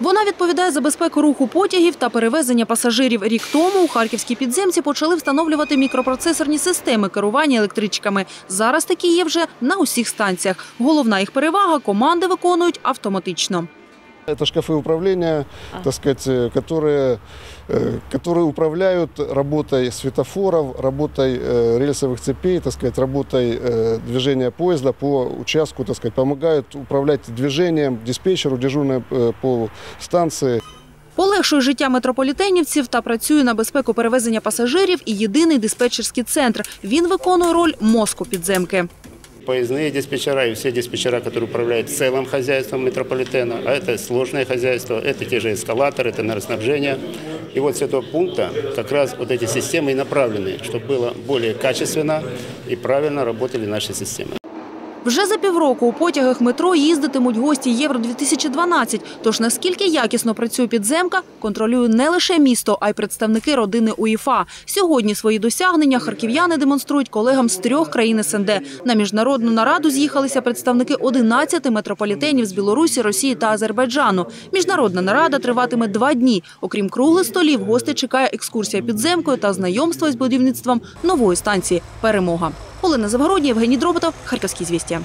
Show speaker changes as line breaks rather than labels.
Вона відповідає за безпеку руху потягів та перевезення пасажирів. Рік тому у харківській підземці почали встановлювати мікропроцесорні системи керування електричками. Зараз такі є вже на усіх станціях. Головна їх перевага команди виконують автоматично.
Это шкафы управления, так сказать, э, которые, э, которые управляют работой светофоров, работой э, рельсовых цепей, так сказать, работой э, движения поезда по участку, так сказать, помогают управлять движением диспетчеру, дежурной э, по станции.
Полегшує життя метрополітенівців та працює на безпеку перевезення пасажирів і єдиний диспетчерський центр. Він виконує роль мозку підземки.
Поездные диспетчера и все диспетчера, которые управляют целым хозяйством метрополитена, а это сложное хозяйство, это те же эскалаторы, это энергоснабжение. И вот с этого пункта как раз вот эти системы и направлены, чтобы было более качественно и правильно работали наши системы.
Вже за півроку у потягах метро їздитимуть гості Євро-2012. Тож наскільки якісно працює підземка, контролює не лише місто, а й представники родини УЄФА. Сьогодні свої досягнення харків'яни демонструють колегам з трьох країн СНД. На міжнародну нараду з'їхалися представники 11 метрополітенів з Білорусі, Росії та Азербайджану. Міжнародна нарада триватиме два дні. Окрім круглих столів, гостей чекає екскурсія підземкою та знайомство з будівництвом нової станції «Перемога». Олена Завгородня, Євгеній Дроботов, Харківські звістя.